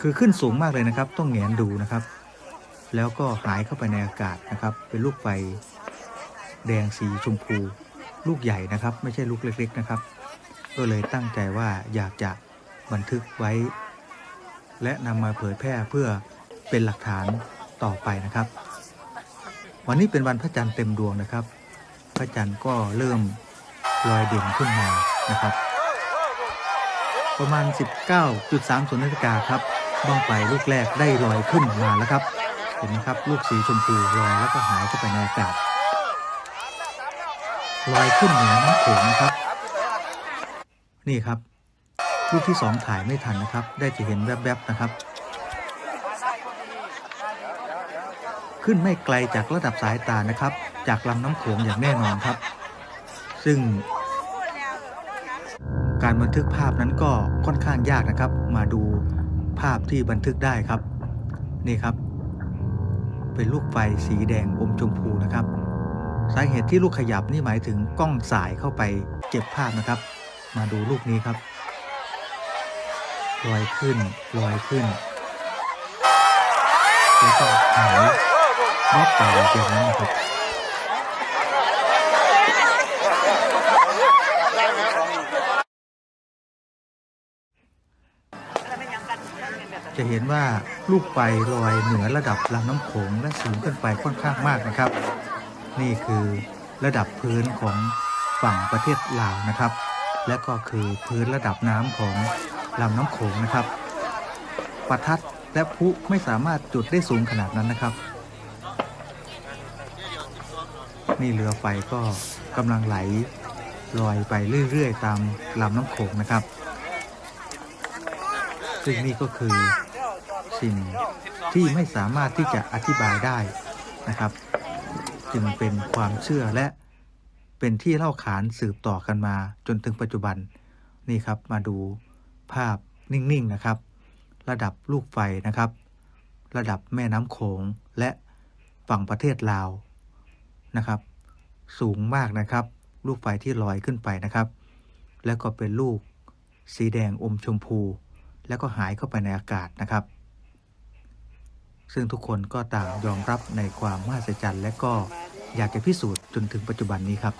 คือขึ้นสูงมากเลยนะครับ ต้องแหงนดูนะครับ แล้วก็หายเข้าไปในอากาศนะครับ เป็นลูกไฟแดงสีชมพู ลูกใหญ่นะครับ ไม่ใช่ลูกเล็ก ๆนะครับ ก็เลยตั้งใจว่าอยากจะบันทึกไว้ และนำมาเผยแพร่เพื่อเป็นหลักฐานต่อไปนะครับ วันนี้เป็นวันพระจันทร์เต็มดวงนะครับ พระจันทร์ก็เริ่มลอยเด่นขึ้นมานะครับ ประมาณ 19.30นาฬิกาครับ บ้องไฟลูกแรกได้ลอยขึ้นมาแล้วครับ เห็นไหมครับ ลูกสีชมพูลอยแล้วก็หายเข้าไปในอากาศลอยขึ้นเหนือน้ำโขงนะครับ นี่ครับ ลูกที่สองถ่ายไม่ทันนะครับ ได้จะเห็นแวบๆนะครับ ขึ้นไม่ไกลจากระดับสายตานะครับ จากลำน้ำโขงอย่างแน่นอนครับ ซึ่ง การบันทึกภาพนั้นก็ค่อนข้างยากนะครับ มาดู ภาพที่บันทึกได้ครับ นี่ครับ เป็นลูกไฟสีแดงอมชมพูนะครับ สาเหตุที่ลูกขยับนี่หมายถึงกล้องสายเข้าไปเก็บภาพนะครับ มาดูลูกนี้ครับลอยขึ้นลอยขึ้นแล้วก็หายรอบไปอย่างนั้นนะครับ จะเห็นว่าลูกไฟลอยเหนือระดับลำน้ำโขงและสูงขึ้นไปค่อนข้างมากนะครับ นี่คือระดับพื้นของฝั่งประเทศลาวนะครับ และก็คือพื้นระดับน้ำของลำน้ำโขงนะครับ ประทัดและพุไม่สามารถจุดได้สูงขนาดนั้นนะครับ นี่เรือไฟก็กำลังไหลลอยไปเรื่อยๆ ตามลำน้ำโขงนะครับ ซึ่งนี่ก็คือสิ่งที่ไม่สามารถที่จะอธิบายได้นะครับ จึงเป็นความเชื่อและเป็นที่เล่าขานสืบต่อกันมาจนถึงปัจจุบันนี่ครับมาดูภาพนิ่งๆนะครับ ระดับลูกไฟนะครับ ระดับแม่น้ำโขงและฝั่งประเทศลาวนะครับ สูงมากนะครับ ลูกไฟที่ลอยขึ้นไปนะครับ แล้วก็เป็นลูกสีแดงอมชมพู แล้วก็หายเข้าไปในอากาศนะครับ ซึ่งทุกคนก็ต่างยอมรับในความมหัศจรรย์ และก็อยากจะพิสูจน์จนถึงปัจจุบันนี้ครับ